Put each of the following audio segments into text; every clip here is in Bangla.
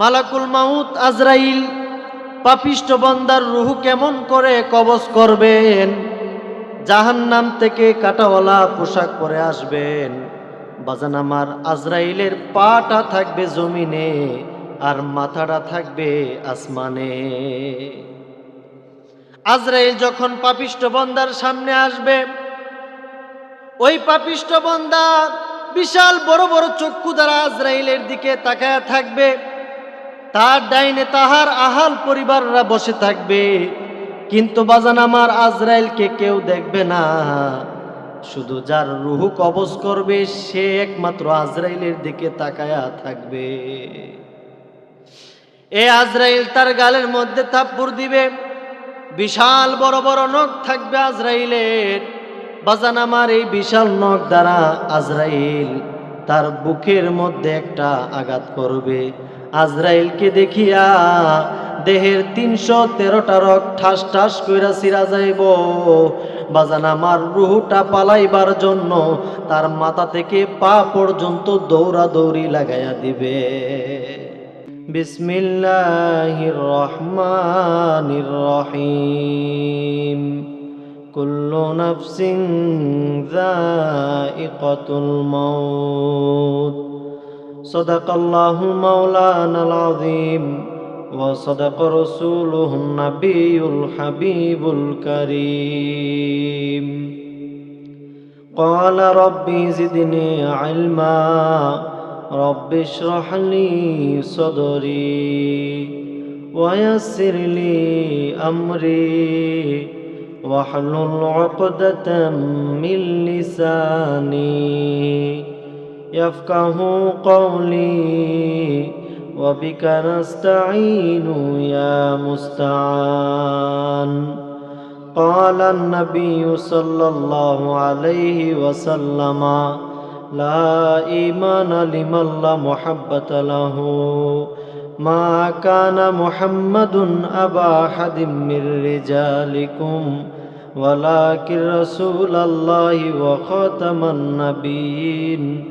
মালাকুল মাউত আজরাইল, পাপিষ্ট বন্দার রুহু কেমন করে কবজ করবেন? জাহান্নাম থেকে কাটাওয়ালা পোশাক পরে আসবেন। বাজান আমার আজরাইলের পাটা থাকবে জমিনে আর মাথাটা থাকবে আসমানে। আজরাইল যখন পাপিষ্ট বন্দার সামনে আসবে, ওই পাপিষ্ট বন্দা বিশাল বড় বড় চক্ষু দ্বারা আজরাইলের দিকে তাকায় থাকবে। তার ডাইনে তাহার আহাল পরিবাররা বসে থাকবে। কিন্তু বাজান আমার আজরাইলকে কেউ দেখবে না। শুধু যার রুহু কবজ করবে, সে একমাত্র আজরাইলের দিকে তাকায়া থাকবে। এ আজরাইল তার গালের মধ্যে থাপ্পুর দিবে। বিশাল বড় বড় নখ থাকবে আজরাইলের। বাজান আমার এই বিশাল নখ দ্বারা আজরাইল তার বুকের মধ্যে একটা আঘাত করবে। আজরাইলকে দেখিয়া দেহের তিনশো তেরোটা রক ঠাস ঠাস কইরা সিরা যাইব। বাজান আমার রুহুটা পালাইবার জন্য তার মাথা থেকে পা পর্যন্ত দৌড়া দৌড়ি লাগাইয়া দিবে। বিসমিল্লাহির রহমানির রহিম। কুল্লু নাফসিন যায়িকাতুল মাউত। صدق الله مولانا العظيم وصدق رسوله النبي الحبيب الكريم. قال ربي زدني علما رب اشرح لي صدري ويسر لي أمري واحلل عقدة من لساني. يفقه قولي وبك نستعين يا مستعان قال النبي صلى الله عليه وسلم لا إيمان لمن لا محبة له ما كان محمد أبا أحد من رجالكم ولكن رسول الله وخاتم النبيين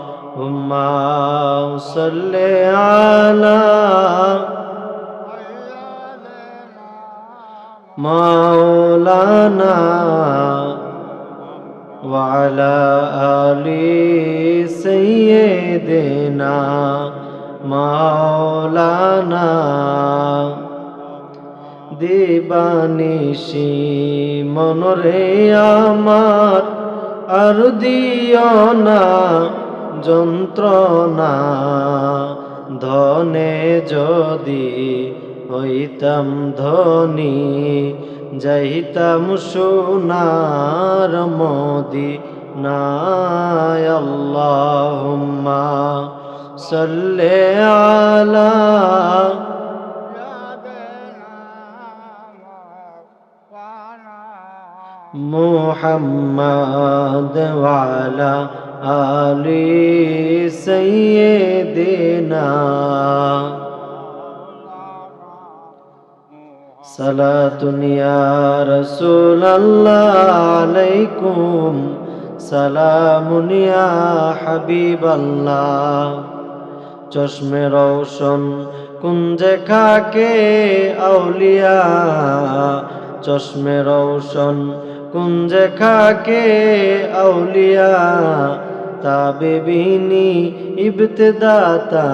اللهم صل على مولانا وعلى آل سيدنا مولانا দিবানিশি মনরে আমার আর দিও না যন্ত্রণা ধনে যদি হইতাম ধনী যাইতাম সোনার মদি নায় আল্লাহুম্মা সাল্লি আলা محمد وعلى आले सैयदेना सलातुन या रसूल अल्लाह अलैकुम सलामुन या हबीब अल्लाह চশমে রৌশন কুঞ্জে খাকে আউলিয়া চশমে রৌশন কুঞ্জে খাকে আউলিয়া তাবে বিনি ইবতদাতা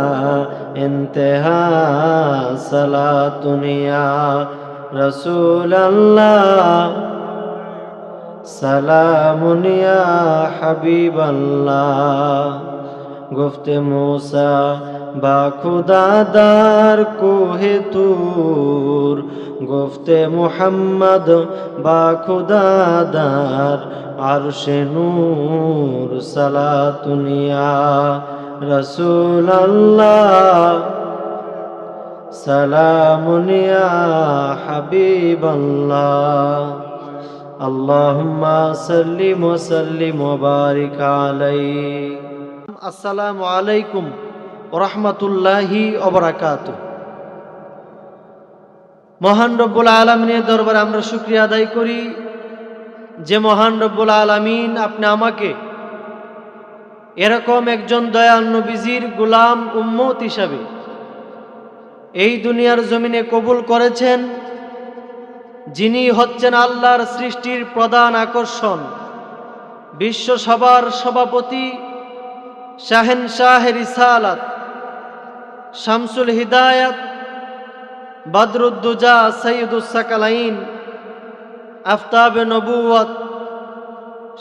ইন্তেহা সালাতুনিয়া রসুল আল্লাহ সালামুনিয়া হাবিব আল্লাহ গুফতে মুসা বা খুদাদার কোহে তুর গুফতে মুহাম্মদ বা খুদাদার আরশে নূর সালাতুনিয়া রসুল সালামুনিয়া সালামুন আল্লাহুম্মা বারিক আসসালামু আলাইকুম রহমতুল্লাহি অবরাকাত মহান রব্বুল আলামিনের দরবারে আমরা শুক্রিয়া আদায় করি। যে মহান রব্বুল আলমিন আপনি আমাকে এরকম একজন দয়াল নবীজির গুলাম উম্মত হিসাবে এই দুনিয়ার জমিনে কবুল করেছেন, যিনি হচ্ছেন আল্লাহর সৃষ্টির প্রধান আকর্ষণ বিশ্বসভার সভাপতি শাহেন শাহের ইসালাত শামসুল হিদায়াত, বদরুদ্দুজা সৈয়দুসাকালাইন আফতাব নবুয়ত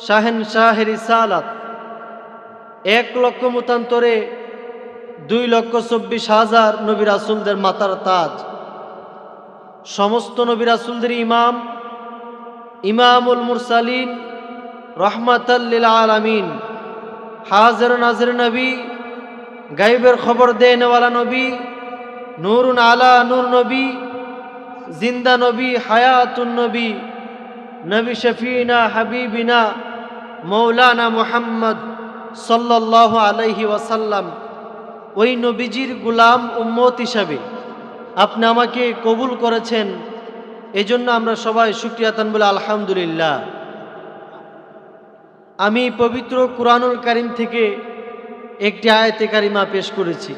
শাহেন শাহের ইসালাত এক লক্ষ মতান্তরে দুই লক্ষ চব্বিশ হাজার নবী রাসুলদের মাতার তাজ। সমস্ত নবী রাসুলদের ইমাম, ইমামুল মুরসালিন রহমাতাল্লিল আলামিন, হাজর নাজর নবী গাইবের খবর দেনওয়ালা নবী, নুরুন আলা নূর নবী, জিন্দা নবী, হায়াতুন নবী নবী শফিনা, হাবিবিনা, মৌলানা মুহাম্মদ সাল্লাহ আলাইহি ওয়াসাল্লাম, ওই নবীজির গুলাম উম্মত হিসাবে আপনি আমাকে কবুল করেছেন। এজন্য আমরা সবাই সুক্রিয়াতান বলে আলহামদুলিল্লাহ। আমি পবিত্র কুরআনুল কারিম থেকে একটি আয়াতে কারিমা পেশ করেছি।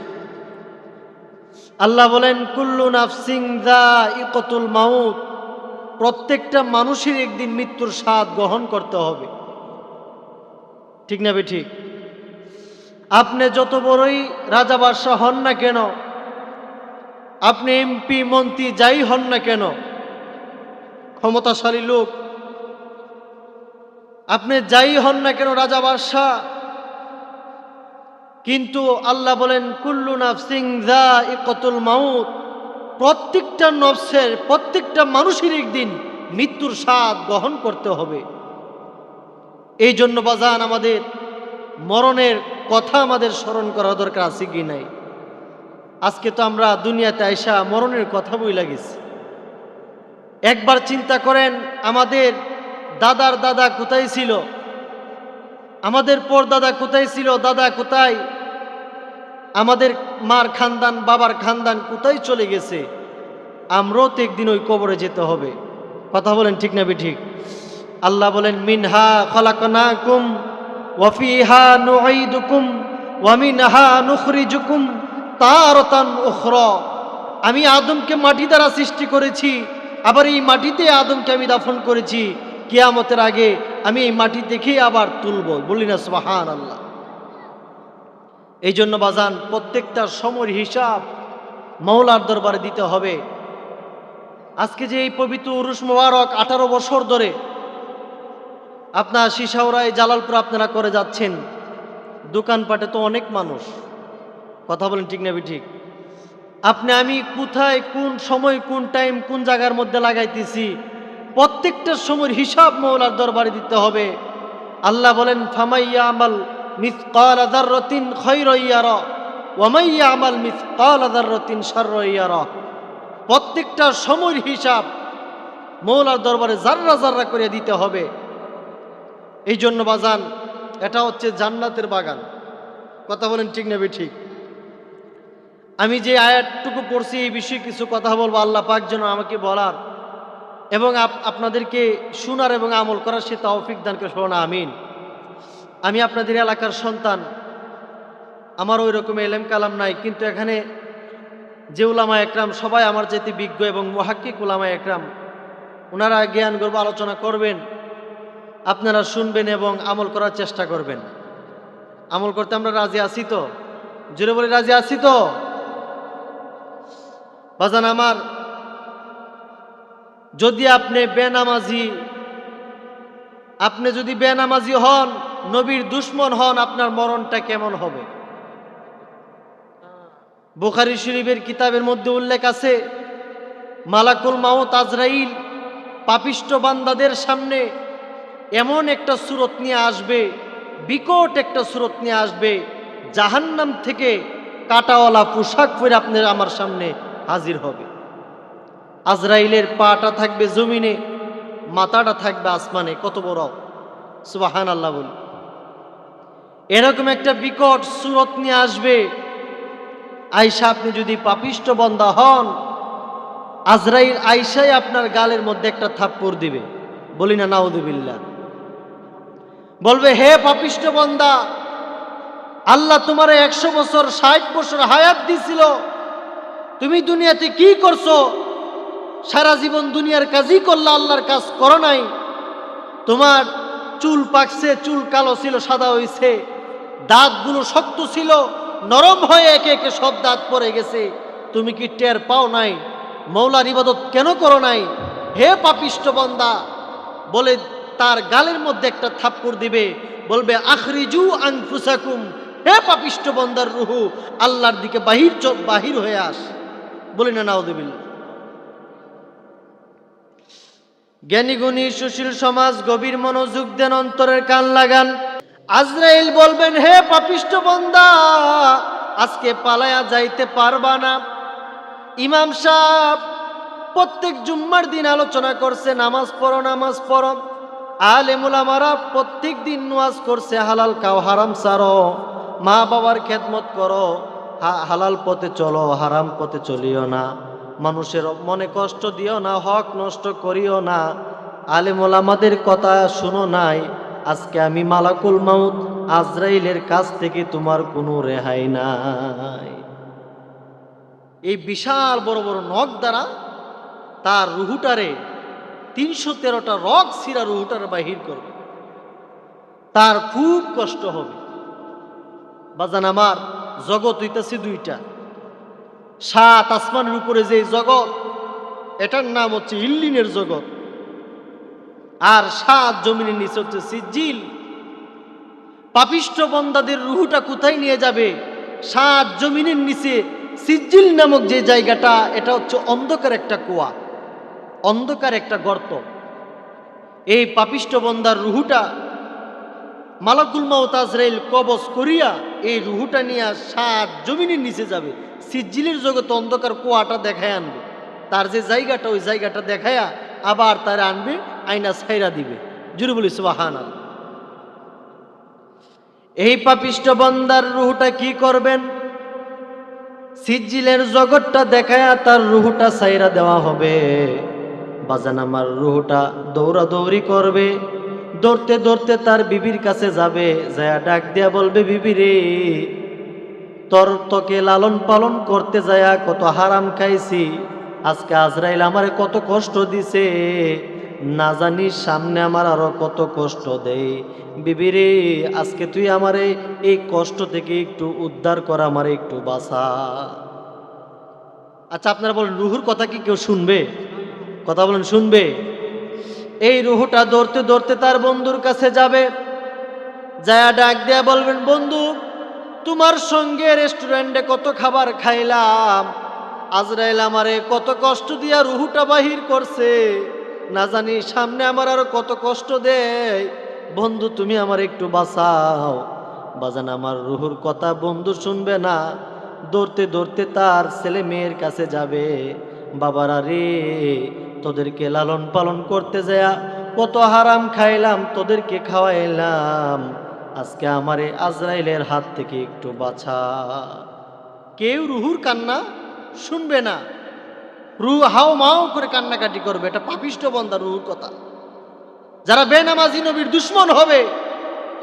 আল্লাহ বলেন, কুল্লু নাফসিং দা ইকতুল মাউত। প্রত্যেকটা মানুষের একদিন মৃত্যুর স্বাদ গ্রহণ করতে হবে। ঠিক না বে ঠিক? আপনি যত বড়ই রাজা বাদশাহ হন না কেন, আপনি এমপি, মন্ত্রী যাই হন না কেন, ক্ষমতাশালী লোক, আপনি যাই হন না কেন রাজা বাদশাহ, কিন্তু আল্লাহ বলেন, কুল্লু নাফসিং দা ইকতুল মাউত। প্রত্যেকটা নফসের, প্রত্যেকটা মানুষের একদিন মৃত্যুর স্বাদ গ্রহণ করতে হবে। এই জন্য বাজান আমাদের মরণের কথা আমাদের স্মরণ করা দরকার আছে কি নাই? আজকে তো আমরা দুনিয়াতে আইসা মরণের কথা বই লাগিস একবার চিন্তা করেন, আমাদের দাদার দাদা কোথায় ছিল? আমাদের পর দাদা কোথায় ছিল? দাদা কোথায়? আমাদের মার খানদান, বাবার খানদান কোথায় চলে গেছে? আমরাও তো একদিন ওই কবরে যেতে হবে। কথা বলেন ঠিক না বি ঠিক? আল্লাহ বলেন, মিনহা খলাকনাকুম ওয়াফিহা নুঈদুকুম ওয়ামিনহা নুখরিজুকুম তারতান উখরা। আমি আদমকে মাটি দ্বারা সৃষ্টি করেছি, আবার এই মাটিতে আদমকে আমি দাফন করেছি। কেয়ামতের আগে আমি এই মাটি দেখেই আবার তুলব। বলি না সুবাহান আল্লাহ এই জন্য বাজান, প্রত্যেকটা সময়ের হিসাব মৌলার দরবারে দিতে হবে। আজকে যে এই পবিত্র উরুস মোবারক আঠারো বছর ধরে আপনার শিশাওরায় জালালপুর আপনারা করে যাচ্ছেন। দোকানপাটে তো অনেক মানুষ। কথা বলেন ঠিক না ঠিক আপনি আমি কোথায়, কোন সময়, কোন টাইম, কোন জায়গার মধ্যে লাগাইতেছি, প্রত্যেকটা সময়ের হিসাব মৌলার দরবারে দিতে হবে। আল্লাহ বলেন ফামাইয়া আমাল মিসকাল আদারতিন খৈরইয়ার ওয়ামাইয়া আমাল মিসকাল আদারতিন সারইয়ার প্রত্যেকটা সময়ের হিসাব মৌলার দরবারে জাররা জাররা করে দিতে হবে। এই জন্য বাজান, এটা হচ্ছে জান্নাতের বাগান। কথা বলেন ঠিক নেবে ঠিক? আমি যে আয়াতটুকু পড়ছি, এই বিষয়ে কিছু কথা বলব, আল্লাহ পাক যেন আমাকে বলার এবং আপনাদেরকে শোনার এবং আমল করার সে তৌফিক দানকে শোনা আমিন। আমি আপনাদের এলাকার সন্তান। আমার ওই রকম এলেম কালাম নাই, কিন্তু এখানে যে উলামা একরাম, সবাই আমার যেতে বিজ্ঞ এবং মহাক্কিক উলামা একরাম। ওনারা জ্ঞান গর্ব আলোচনা করবেন। আপনারা শুনবেন এবং আমল করার চেষ্টা করবেন। আমল করতে আমরা রাজি আছি তো? জোরে বলে, রাজি আছি তো? বাজান আমার, যদি আপনি বেনামাজি, আপনি যদি বেনামাজি হন, নবীর দুশ্মন হন, আপনার মরণটা কেমন হবে? বুখারি শরীফের কিতাবের মধ্যে উল্লেখ আছে, মালাকুল মাউত আজরাইল, পাপিষ্ট বান্দাদের সামনে এমন একটা সুরত নিয়ে আসবে, বিকট একটা সুরত নিয়ে আসবে, জাহান্নাম থেকে কাটাওয়ালা পোশাক পরে আপনার আমার সামনে হাজির হবে। আজরাইলের পাটা থাকবে জমিনে, মাথাটা থাকবে আসমানে, কত বড়। সুবাহান আল্লাহ বলি। এরকম একটা বিকট সুরত নিয়ে আসবে। আয়সা আপনি যদি পাপিষ্ট বন্দা হন, আজরাইল আয়সাই আপনার গালের মধ্যে একটা থাপ্পড় দিবে। বলি না নাউদুবিল্লা বলবে, হে পাপিষ্ট বন্দা, আল্লাহ তোমার একশো বছর, ষাট বছর হায়াত দিছিল। তুমি দুনিয়াতে কি করছ? সারা জীবন দুনিয়ার কাজই করলা আল্লাহর কাজ করো নাই। তোমার চুল পাকছে, চুল কালো ছিল, সাদা হইছে। দাঁতগুলো শক্ত ছিল, নরম হয়ে একে একে সব দাঁত পড়ে গেছে। তুমি কি টের পাও নাই? মৌলার ইবাদত কেন করো নাই? হে পাপিষ্ট বন্দা, বলে তার গালের মধ্যে একটা থাপ্পড় দিবে, বলবে, আখরিজু আনফুসাকুম, হে পাপিষ্ট বন্দার রুহু, আল্লাহর দিকে বাহির বাহির হয়ে আস। বলি না নাউদুবিল্লাহ জ্ঞানীগুণী সুশীল সমাজ গভীর মনোযোগ দেন, অন্তরের কান লাগান। আজরাইল বলবেন, হে পাপিষ্ট বন্দা, আজকে পালায়া যাইতে পারবা না। ইমাম সাহ প্রত্যেক জুম্মার দিন আলোচনা করছে, নামাজ পড়ো নামাজ পড়ো। আলেমুলামারা প্রত্যেক দিন নামাজ করছে, হালাল খাও, হারাম সারো, মা বাবার খেদমত করো হালাল পথে চলো, হারাম পথে চলিও না। মানুষের মনে কষ্ট দিও না, হক নষ্ট করিও না। আলেমুল আমাদের কথা শুনো নাই, আজকে আমি মালাকুল মাউত আজরাইলের কাছ থেকে তোমার কোনো রেহাই নাই। এই বিশাল বড় বড় নখ দ্বারা তার রুহুটারে তিনশো তেরোটা রক সিরা রুহুটারে বাহির করবে। তার খুব কষ্ট হবে। বাজান আমার, জগৎ হইতেছে দুইটা। সাত আসমানের উপরে যে জগৎ, এটার নাম হচ্ছে ইল্লিনের জগৎ। আর সাত জমিনের নিচে হচ্ছে সিজিল পাপিষ্ট বন্দাদের রুহুটা কোথায় নিয়ে যাবে? সাত জমিনের নিচে সিজিল নামক যে জায়গাটা, এটা হচ্ছে অন্ধকার একটা কুয়া। অন্ধকার একটা গর্ত। এই পাপিষ্ট বন্দার রুহুটা মালাকুল মাউত আজরাইল কবজ করিয়া এই রুহুটা নিয়ে সাত জমিনের নিচে যাবে। সিজিলের জগতে অন্ধকার কুয়াটা দেখায় আনবে। তার যে জায়গাটা, ওই জায়গাটা দেখায়া আবার তার আনবে আইনা ছাইরা দিবে। জুড়ে বলি সুবাহান এই পাপিষ্ট বন্দার রুহুটা কি করবেন? সিজিলের জগৎটা দেখায়া তার রুহুটা সাইরা দেওয়া হবে। বাজান আমার রুহুটা দৌড়াদৌড়ি করবে। দৌড়তে দৌড়তে তার বিবির কাছে যাবে, যায়া ডাক দিয়া বলবে, বিবি রে, তোর তোকে লালন পালন করতে যায়া কত হারাম খাইছি। আজকে আজরাইল আমারে কত কষ্ট দিছে। না জানি সামনে আমার আরও কত কষ্ট দেয় বিবি রে, আজকে তুই আমারে এই কষ্ট থেকে একটু উদ্ধার কর, আমারে একটু বাঁচা। আচ্ছা আপনারা বলেন, রুহুর কথা কি কেউ শুনবে? কথা বলেন, শুনবে। এই রুহুটা দৌড়তে দৌড়তে তার বন্ধুর কাছে যাবে। যায়া ডাক দেয়া বলবেন, বন্ধু, তোমার সঙ্গে রেস্টুরেন্টে কত খাবার খাইলাম। আজরাইল আমারে কত কষ্ট দিয়া রুহুটা বাহির করছে। না জানি সামনে আমার আরও কত কষ্ট দেয়। বন্ধু, তুমি আমার একটু বাঁচাও। বাজান, আমার রুহুর কথা বন্ধু শুনবে না। দৌড়তে দৌড়তে তার ছেলে মেয়ের কাছে যাবে। বাবারা রে তোদেরকে লালন পালন করতে যায়া কত হারাম খাইলাম, তোদেরকে খাওয়াইলাম। আজকে আমারে আজরাইলের হাত থেকে একটু বাছা কেউ রুহুর কান্না শুনবে না। রু হাও মাও করে কান্নাকাটি করবে, এটা পাপিষ্ট বন্দা রুহুর কথা। যারা বেনামাজি নবীর দুশ্মন হবে,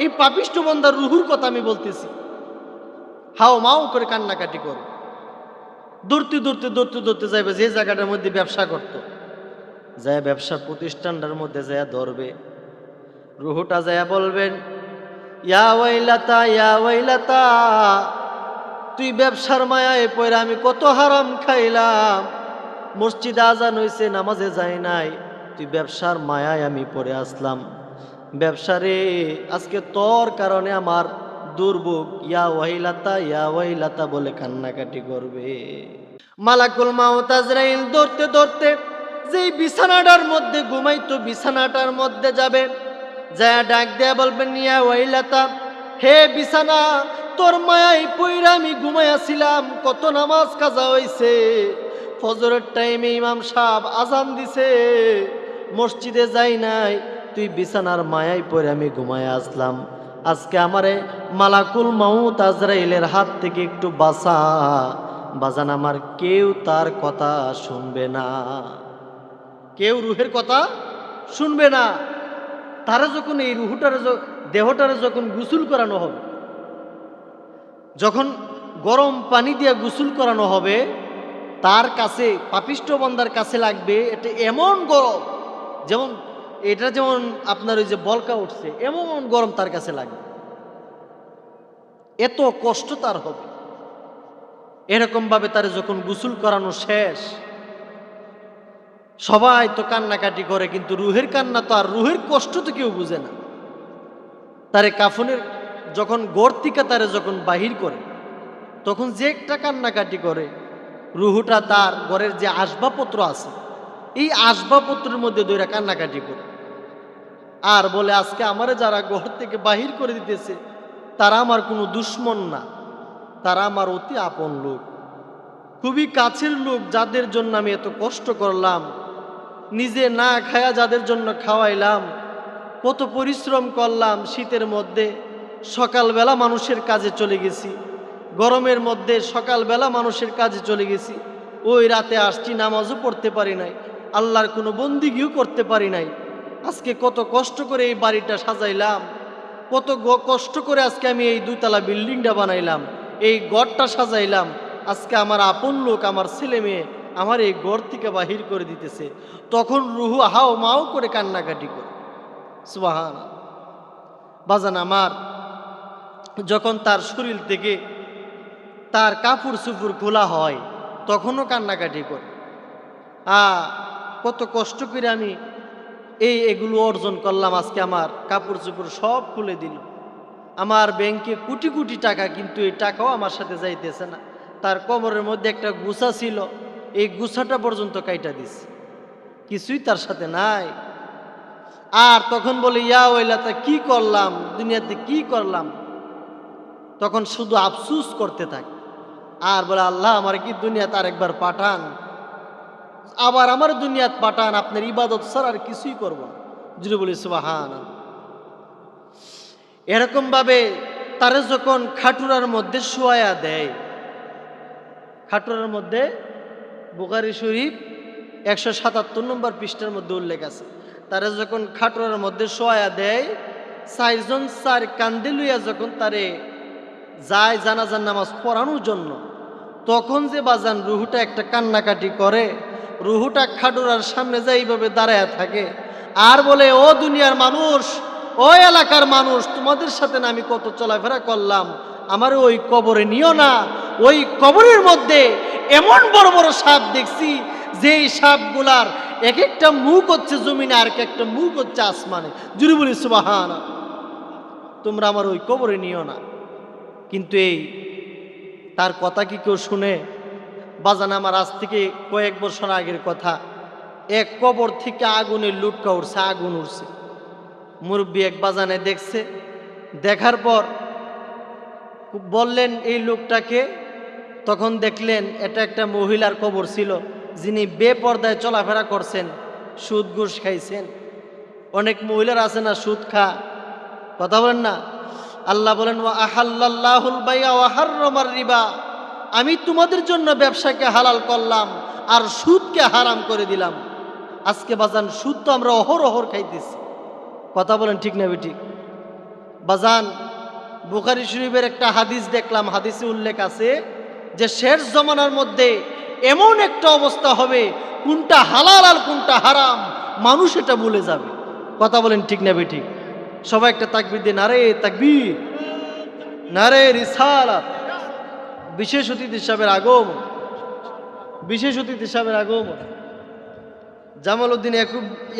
এই পাপিষ্ট বন্দার রুহুর কথা আমি বলতেছি। হাও মাও করে কান্নাকাটি করবে দৌড়তে দৌড়তে দৌড়তে দৌড়তে যাইবে, যে জায়গাটার মধ্যে ব্যবসা করত। যায় ব্যবসা প্রতিষ্ঠানটার মধ্যে যায় ধরবে। রুহুটা যায় বলবেন, ইয়া ওয়াইলাতা, ইয়া তুই ব্যবসার মায়ায় পয়রা আমি কত হারাম খাইলাম। মসজিদে আজান হইছে, নামাজে যাই নাই, তুই ব্যবসার মায়ায় আমি পড়ে আসলাম। ব্যবসারে আজকে তোর কারণে আমার দুর্ভোগ, ইয়া ওয়াইলাতা ইয়া ওয়াইলাতা বলে কান্নাকাটি করবে। মালাকুল মাউত আজরাইল দৌড়তে দৌড়তে যেই বিছানাটার মধ্যে ঘুমাইতো বিছানাটার মধ্যে যাবে। যায় ডাক দেয়া বলবেন ইয়া ওয়াইলাতা, হে বিছানা, তোর মায়াই পইরা আমি ঘুমাইয়াছিলাম কত নামাজ কাজা হইছে। ফজরের টাইমে ইমাম সাহেব আজান দিছে, মসজিদে যাই নাই, তুই বিছানার মায়াই পরে আমি ঘুমায় আসলাম। আজকে আমারে মালাকুল মাউত আজরাইলের হাত থেকে একটু বাসা বাজান, আমার কেউ তার কথা শুনবে না। কেউ রুহের কথা শুনবে না। তারা যখন এই রুহুটারে দেহটারে যখন গুসুল করানো হবে, যখন গরম পানি দিয়ে গুসুল করানো হবে, তার কাছে পাপিষ্ট বন্দার কাছে লাগবে এটা এমন গরম, যেমন, এটা যেমন আপনার ওই যে বলকা উঠছে, এমন গরম তার কাছে লাগবে। এত কষ্ট তার হবে। এরকমভাবে তার যখন গুসুল করানো শেষ সবাই তো কান্নাকাটি করে, কিন্তু রুহের কান্না তো আর রুহের কষ্ট তো কেউ বুঝে না। তারে কাফনের যখন গর্তিকা তারে যখন বাহির করে, তখন যে একটা কান্নাকাটি করে, রুহুটা তার ঘরের যে আসবাবপত্র আছে, এই আসবাবপত্রের মধ্যে দইরা কান্নাকাটি করে। আর বলে, আজকে আমারে যারা ঘর থেকে বাহির করে দিতেছে, তারা আমার কোনো দুশ্মন না, তারা আমার অতি আপন লোক। খুবই কাছের লোক, যাদের জন্য আমি এত কষ্ট করলাম নিজে না খায়া যাদের জন্য খাওয়াইলাম, কত পরিশ্রম করলাম শীতের মধ্যে, সকালবেলা মানুষের কাজে চলে গেছি। গরমের মধ্যে সকালবেলা মানুষের কাজে চলে গেছি। ওই রাতে আসছি, নামাজও পড়তে পারি নাই, আল্লাহর কোনো বন্দিগিও করতে পারি নাই। আজকে কত কষ্ট করে এই বাড়িটা সাজাইলাম, কত কষ্ট করে আজকে আমি এই দুতলা বিল্ডিংটা বানাইলাম, এই গড়টা সাজাইলাম। আজকে আমার আপন লোক, আমার ছেলে মেয়ে আমার এই গড় থেকে বাহির করে দিতেছে। তখন রুহু হাও মাও করে কান্নাকাটি করে। সুবাহান। বাজান আমার, যখন তার শরীর থেকে তার কাপড় চুপুর খোলা হয়, তখনও কান্নাকাটি করে। আ, কত কষ্ট করে আমি এই এগুলো অর্জন করলাম আজকে আমার কাপড় চুপড় সব খুলে দিল। আমার ব্যাংকে কোটি কোটি টাকা, কিন্তু এই টাকাও আমার সাথে যাইতেছে না। তার কোমরের মধ্যে একটা গুছা ছিল। এই গুছাটা পর্যন্ত কাইটা দিস কিছুই তার সাথে নাই। আর তখন বলে, ইয়া ওইলা তা কি করলাম? দুনিয়াতে কি করলাম? তখন শুধু আফসুস করতে থাকে। আর বলে, আল্লাহ, আমার কি দুনিয়াতে আরেকবার পাঠান? আবার আমার দুনিয়াত পাঠান, আপনার ইবাদত ছাড়া আর কিছুই করব না। জুড়ে বলি সুবাহান এরকমভাবে তারে যখন খাটুরার মধ্যে শোয়া দেয়, খাটুরার মধ্যে বুখারি শরীফ একশো সাতাত্তর নম্বর পৃষ্ঠার মধ্যে উল্লেখ আছে। তারে যখন খাটুরার মধ্যে শোয়া দেয়, চারজন চার কান্দি লইয়া যখন তারে যায় জানাজার নামাজ পড়ানোর জন্য, তখন যে বাজান রুহুটা একটা কান্নাকাটি করে, রুহুটা খাটুরার সামনে যাই এইভাবে দাঁড়ায় থাকে, আর বলে, ও দুনিয়ার মানুষ, ও এলাকার মানুষ, তোমাদের সাথে না আমি কত চলাফেরা করলাম, আমার ওই কবরে নিও না ওই কবরের মধ্যে এমন বড় বড় সাপ দেখছি, যেই সাপগুলার এক একটা মুখ হচ্ছে জমিনে আর এক একটা মুখ হচ্ছে আসমানে। জুড়ি বলি সুবাহান তোমরা আমার ওই কবরে নিও না। কিন্তু এই, তার কথা কি কেউ শুনে? বাজান, আমার আজ থেকে কয়েক বছর আগের কথা। এক কবর থেকে আগুনের লুটকা উঠছে আগুন উঠছে মুরব্বী এক বাজানে দেখছে। দেখার পর বললেন, এই লোকটাকে তখন দেখলেন এটা একটা মহিলার কবর ছিল, যিনি বেপর্দায় চলাফেরা করছেন, সুদ ঘুষ খাইছেন। অনেক মহিলার আছে না, সুদ খা। কথা বলেন না। আল্লাহ বলেন, ওয়া আহাল্লাহুল বাইয়া ওয়া হাররামার রিবা। আমি তোমাদের জন্য ব্যবসাকে হালাল করলাম আর সুদকে হারাম করে দিলাম। আজকে বাজান, সুদ তো আমরা অহরহর খাইতেছি। কথা বলেন ঠিক না ঠিক বাজান, বুখারি শরীফের একটা হাদিস দেখলাম, হাদিসে উল্লেখ আছে যে শেষ জমানার মধ্যে এমন একটা অবস্থা হবে, কোনটা হালাল আর কোনটা হারাম, মানুষ এটা ভুলে যাবে। কথা বলেন ঠিক না ঠিক সবাই একটা তাকবির দিয়ে, নারে তাকবির, নারে রিসালাত। বিশেষ অতিথি সাহেবের আগমন, বিশেষ অতিথি সাহেবের আগমন, জামাল উদ্দিন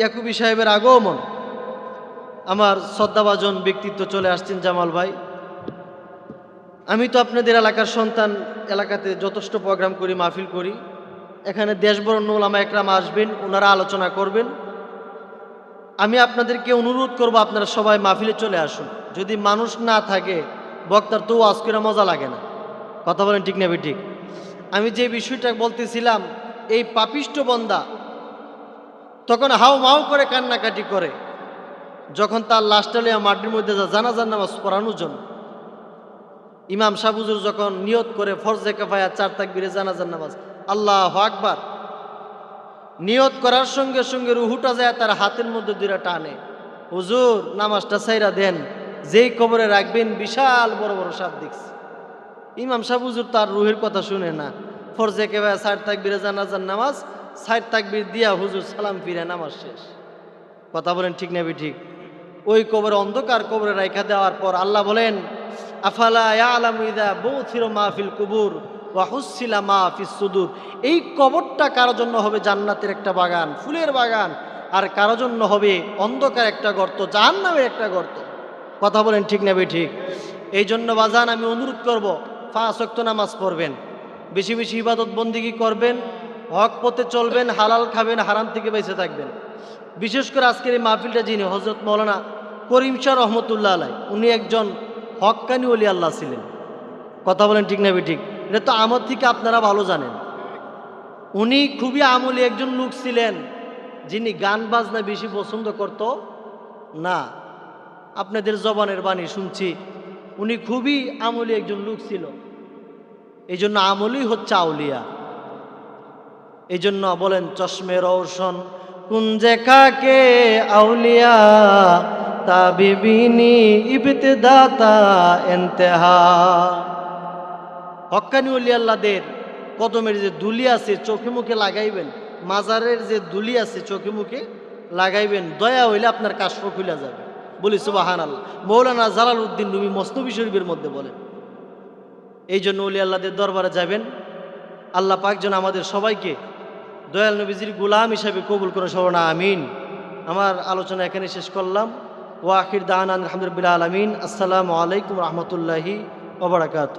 ইয়াকুবি সাহেবের আগমন। আমার শ্রদ্ধাভাজন ব্যক্তিত্ব চলে আসছেন জামাল ভাই। আমি তো আপনাদের এলাকার সন্তান, এলাকাতে যথেষ্ট প্রোগ্রাম করি, মাহফিল করি। এখানে দেশবরণ্য ওলামা একরাম আসবেন, ওনারা আলোচনা করবেন। আমি আপনাদেরকে অনুরোধ করব, আপনারা সবাই মাহফিলে চলে আসুন। যদি মানুষ না থাকে, বক্তার তো আজ মজা লাগে না। কথা বলেন ঠিক নেবে ঠিক আমি যে বিষয়টা বলতেছিলাম, এই পাপিষ্ট বন্দা তখন হাউ মাউ করে কান্নাকাটি করে, যখন তার লাশটা লিয়া মাটির মধ্যে যা নামাজ পড়ানোর জন্য। ইমাম সাবুজুর যখন নিয়ত করে ফরজে কাফায়া চার তাকবিরে জানাজার নামাজ, আল্লাহ আকবার, নিয়ত করার সঙ্গে সঙ্গে রুহুটা যায় তার হাতের মধ্যে দুইটা টানে। হুজুর, নামাজটা সাইরা দেন, যেই কবরে রাখবেন বিশাল বড় বড় সাপ দেখছি। ইমাম সাহেব তার রুহের কথা শুনে না। ফরজে কেবায় সাইড তাকবিরে জানাজার নামাজ সাইড তাকবির দিয়া হুজুর সালাম ফিরে নামাজ শেষ। কথা বলেন ঠিক নেবি ঠিক? ওই কবরে অন্ধকার কবরে রাইখা দেওয়ার পর আল্লাহ বলেন আফালা ইয়ালামু ইদা বউথির মাহফিল কুবুর ওয়া মাহফিস সুদুর। এই কবরটা কারও জন্য হবে জান্নাতের একটা বাগান, ফুলের বাগান, আর কারও জন্য হবে অন্ধকার একটা গর্ত, জাহান্নামের একটা গর্ত। কথা বলেন ঠিক নেবে ঠিক? এই জন্য বাজান আমি অনুরোধ করব অক্ত নামাজ পড়বেন। বেশি বেশি ইবাদত বন্দিগি করবেন, হক পথে চলবেন, হালাল খাবেন, হারাম থেকে বেঁচে থাকবেন। বিশেষ করে আজকের এই মাহফিলটা যিনি হজরত মৌলানা করিম শাহ রহমতুল্লাহ আলাই, উনি একজন হক্কানি অলি আল্লাহ ছিলেন। কথা বলেন ঠিক না ঠিক এটা তো আমার থেকে আপনারা ভালো জানেন। উনি খুবই আমলি একজন লোক ছিলেন, যিনি গান বাজনা বেশি পছন্দ করত না। আপনাদের জবানের বাণী শুনছি, উনি খুবই আমলি একজন লোক ছিল। এই জন্য আমলি হচ্ছে আউলিয়া। এই জন্য বলেন, চশমে রৌশন কুঞ্জে কাকে আউলিয়া তা বিবিনি, ইবতদাতা, এন্তেহা। হক্কানি উলি আল্লাহদের কদমের যে দুলি আছে, চোখে মুখে লাগাইবেন, মাজারের যে দুলি আছে, চোখে মুখে লাগাইবেন, দয়া হইলে আপনার কাশ্প খুলে যাবে। বলি সুবাহান আল্লাহ মৌলানা জালাল উদ্দিন রুমি মস্তবি শরীফের মধ্যে বলেন এই জন্য উলি আল্লাহদের দরবারে যাবেন। আল্লাহ পাক যেন আমাদের সবাইকে দয়াল নবীজির গুলাম হিসাবে কবুল করে সবনা আমিন। আমার আলোচনা এখানে শেষ করলাম। ওয়াকির দান আলহামদুলিল্লাহ আলমিন। আসসালামু আলাইকুম রহমতুল্লাহি ওবরাকাত।